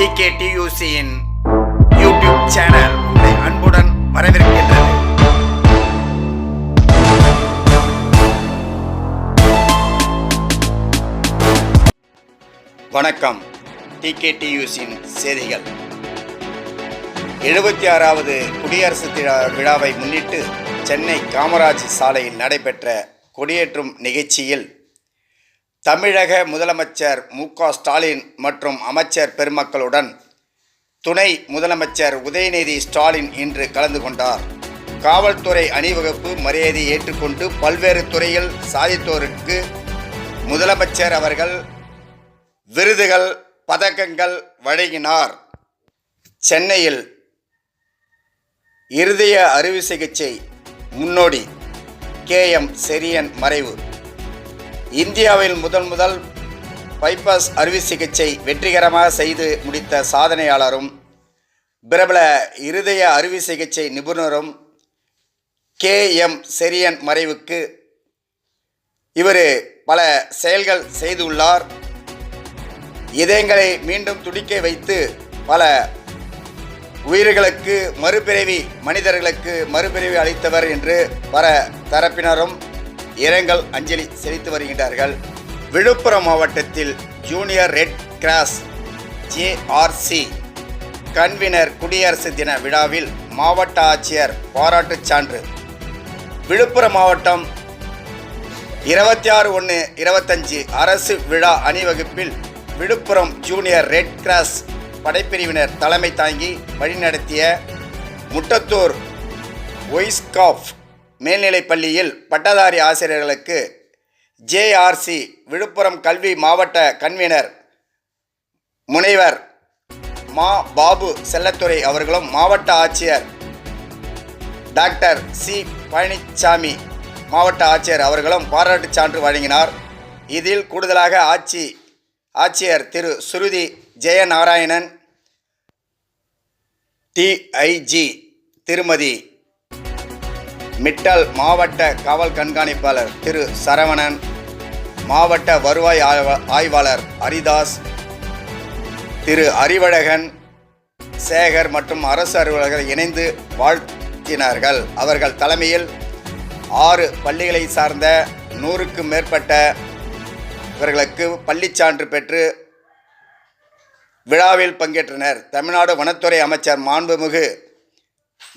Decay YouTube channel உங்களை அன்புடன் வரவேற்கின்றது. வணக்கம். டிகே செய்திகள். எழுபத்தி ஆறாவது குடியரசு விழாவை முன்னிட்டு சென்னை காமராஜ் சாலையில் நடைபெற்ற கொடியேற்றும் நிகழ்ச்சியில் தமிழக முதலமைச்சர் மு ஸ்டாலின் மற்றும் அமைச்சர் பெருமக்களுடன் துணை முதலமைச்சர் உதயநிதி ஸ்டாலின் இன்று கலந்து கொண்டார். காவல்துறை அணிவகுப்பு மரியாதை ஏற்றுக்கொண்டு பல்வேறு துறையில் சாதித்தோருக்கு முதலமைச்சர் அவர்கள் விருதுகள் பதக்கங்கள் வழங்கினார். சென்னையில் இருதய அறுவை சிகிச்சை முன்னோடி கே எம் செரியன் மறைவு. இந்தியாவில் முதன் முதல் பைபாஸ் அறுவை சிகிச்சை வெற்றிகரமாக செய்து முடித்த சாதனையாளரும் பிரபல இருதய அறுவை சிகிச்சை நிபுணரும் கே எம் செரியன் மறைவுக்கு இவர் பல செயல்கள் செய்துள்ளார். இதயங்களை மீண்டும் துடிக்க வைத்து பல உயிர்களுக்கு மறுபிறவி மனிதர்களுக்கு மறுபிறவி அளித்தவர் என்று பல தரப்பினரும் இரங்கல் அஞ்சலி செலுத்தி வருகின்றார்கள். விழுப்புரம் மாவட்டத்தில் junior red cross JRC convener குடியரசு தின விழாவில் மாவட்ட ஆட்சியர் பாராட்டுச் சான்று. விழுப்புரம் மாவட்டம் இருபத்தி ஆறு ஒன்று இருபத்தஞ்சு அரசு விழா அணிவகுப்பில் விழுப்புரம் ஜூனியர் ரெட் கிராஸ் படைப்பிரிவினர் தலைமை தாங்கி வழிநடத்திய முட்டத்தூர் ஒய்ஸ்காஃப் மேல்நிலைப் பள்ளியில் பட்டதாரி ஆசிரியர்களுக்கு ஜேஆர்சி விழுப்புரம் கல்வி மாவட்ட கன்வீனர் முனைவர் மா பாபு செல்லத்துறை அவர்களும் மாவட்ட ஆட்சியர் டாக்டர் சி பழனிசாமி மாவட்ட ஆட்சியர் அவர்களும் பாராட்டுச் சான்று வழங்கினார். இதில் கூடுதலாக ஆட்சி ஆட்சியர் திரு சுருதி ஜெயநாராயணன் டிஐஜி திருமதி மிட்டல் மாவட்ட காவல் கண்காணிப்பாளர் திரு சரவணன் மாவட்ட வருவாய் ஆய்வாளர் ஹரிதாஸ் திரு அறிவழகன் சேகர் மற்றும் அரசு அலுவலர்கள் இணைந்து வாழ்த்தினார்கள். அவர்கள் தலைமையில் ஆறு பள்ளிகளை சார்ந்த நூறுக்கும் மேற்பட்ட இவர்களுக்கு பள்ளிச்சான்று பெற்று விழாவில் பங்கேற்றனர். தமிழ்நாடு வனத்துறை அமைச்சர் மாண்புமிகு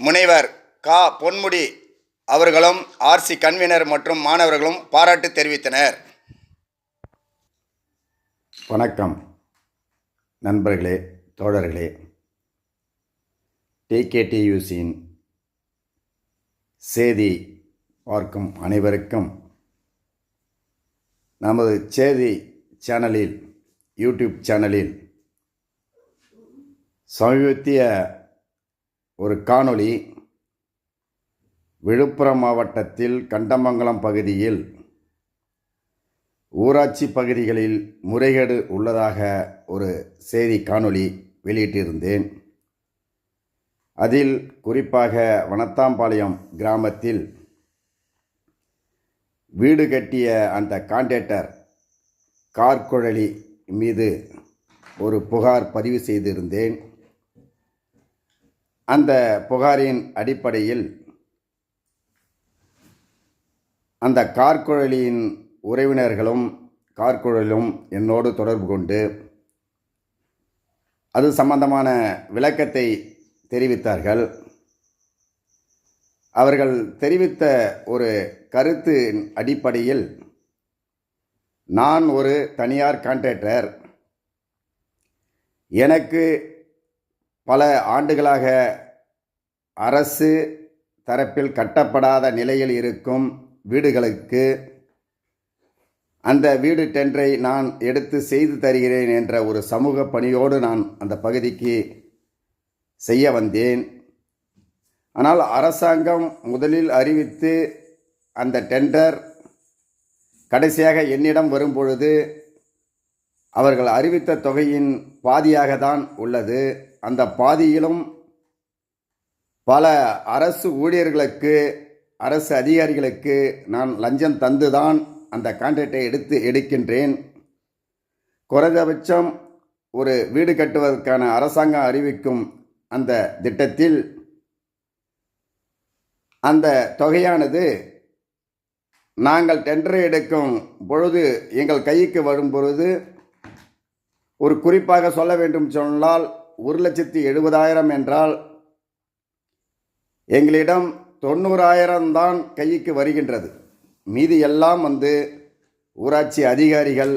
முனைவர் கா. பொன்முடி அவர்களும் ஆர்சி கன்வீனர் மற்றும் மாணவர்களும் பாராட்டு தெரிவித்தனர். வணக்கம் நண்பர்களே தோழர்களே. டிகேடியூசியின் செய்தி பார்க்கும் அனைவருக்கும் நமது செய்தி சேனலில் யூடியூப் சேனலில் சமீபத்திய ஒரு காணொளி விழுப்புரம் மாவட்டத்தில் கண்டமங்கலம் பகுதியில் ஊராட்சி பகுதிகளில் முறைகேடு உள்ளதாக ஒரு செய்தி காணொளி வெளியிட்டிருந்தேன். அதில் குறிப்பாக வனத்தாம்பாளையம் கிராமத்தில் வீடு கட்டிய அந்த கான்ட்ராக்டர் கார்குழலி மீது ஒரு புகார் பதிவு செய்திருந்தேன். அந்த புகாரின் அடிப்படையில் அந்த கார்குழலியின் உறவினர்களும் கார்குழலும் என்னோடு தொடர்பு கொண்டு அது சம்பந்தமான விளக்கத்தை தெரிவித்தார்கள். அவர்கள் தெரிவித்த ஒரு கருத்தின் அடிப்படையில் நான் ஒரு தனியார் கான்ட்ராக்டர். எனக்கு பல ஆண்டுகளாக அரசு தரப்பில் கட்டப்படாத நிலையில் இருக்கும் வீடுகளுக்கு. அந்த வீடு டெண்டரை நான் எடுத்து செய்து தருகிறேன் என்ற ஒரு சமூக பணியோடு நான் அந்த பகுதிக்கு செய்ய வந்தேன். ஆனால் அரசாங்கம் முதலில் அறிவித்து அந்த டெண்டர் கடைசியாக என்னிடம் வரும்பொழுது அவர்கள் அறிவித்த தொகையின் பாதியாக தான் உள்ளது. அந்த பாதியிலும் பல அரசு ஊழியர்களுக்கு அரசு அதிகாரிகளுக்கு நான் லஞ்சம் தந்துதான் அந்த கான்ட்ராக்டை எடுத்து எடுக்கின்றேன். குறைந்தபட்சம் ஒரு வீடு கட்டுவதற்கான அரசாங்கம் அறிவிக்கும் அந்த திட்டத்தில் அந்த தொகையானது நாங்கள் டெண்டர் எடுக்கும் பொழுது எங்கள் கைக்கு வரும் பொழுது ஒரு குறிப்பாக சொல்ல வேண்டும் சொன்னால் ஒரு லட்சத்தி எழுபதாயிரம் என்றால் எங்களிடம் தொண்ணூறாயிரம் தான் கைக்கு வருகின்றது. மீதி எல்லாம் வந்து ஊராட்சி அதிகாரிகள்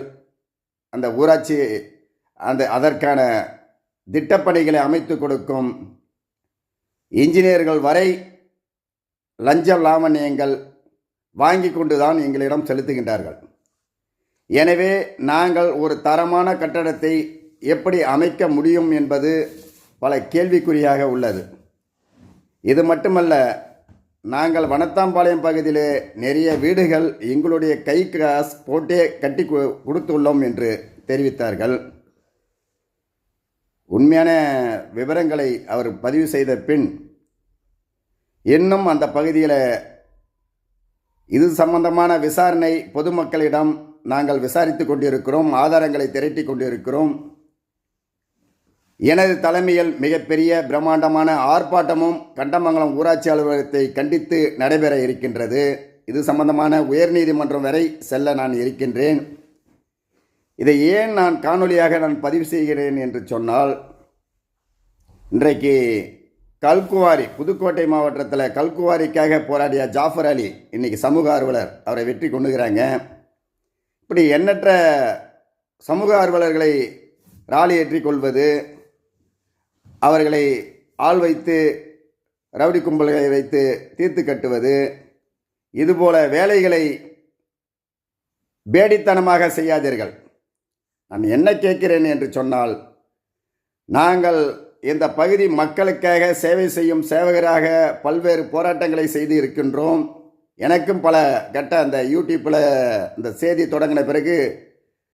அந்த ஊராட்சி அந்த அதற்கான திட்டப்பணிகளை அமைத்து கொடுக்கும் இன்ஜினியர்கள் வரை லஞ்ச லாவண்யங்கள் வாங்கி கொண்டு தான் எங்களிடம் செலுத்துகின்றார்கள். எனவே நாங்கள் ஒரு தரமான கட்டடத்தை எப்படி அமைக்க முடியும் என்பது பல கேள்விக்குறியாக உள்ளது. இது மட்டுமல்ல நாங்கள் வனத்தாம்பாளையம் பகுதியிலே நிறைய வீடுகள் எங்களுடைய கை காசு போட்டே கட்டி கொடுத்துள்ளோம் என்று தெரிவித்தார்கள். உண்மையான விவரங்களை அவர் பதிவு செய்த பின் இன்னும் அந்த பகுதியில் இது சம்பந்தமான விசாரணை பொதுமக்களிடம் நாங்கள் விசாரித்து கொண்டிருக்கிறோம் ஆதாரங்களை திரட்டி கொண்டிருக்கிறோம். எனது தலைமையில் மிகப்பெரிய பிரம்மாண்டமான ஆர்ப்பாட்டமும் கண்டமங்கலம் ஊராட்சி அலுவலகத்தை கண்டித்து நடைபெற இருக்கின்றது. இது சம்பந்தமான உயர்நீதிமன்றம் வரை செல்ல நான் இருக்கின்றேன். இதை ஏன் நான் காணொலியாக நான் பதிவு செய்கிறேன் என்று சொன்னால் இன்றைக்கு கல்குவாரி புதுக்கோட்டை மாவட்டத்தில் கல்குவாரிக்காக போராடிய ஜாஃபர் அலி இன்னைக்கு சமூக ஆர்வலர் அவரை வெற்றி கொண்டுகிறாங்க. இப்படி எண்ணற்ற சமூக ஆர்வலர்களை ராலி ஏற்றிக்கொள்வது அவர்களை ஆள் வைத்து ரவுடி கும்பல்களை வைத்து தீர்த்து கட்டுவது இதுபோல வேலைகளை பேடித்தனமாக செய்யாதீர்கள். நான் என்ன கேட்கிறேன் என்று சொன்னால் நாங்கள் இந்த பகுதி மக்களுக்காக சேவை செய்யும் சேவகராக பல்வேறு போராட்டங்களை செய்து இருக்கின்றோம். எனக்கும் பல கட்ட அந்த யூடியூப்பில் இந்த செய்தி தொடங்கின பிறகு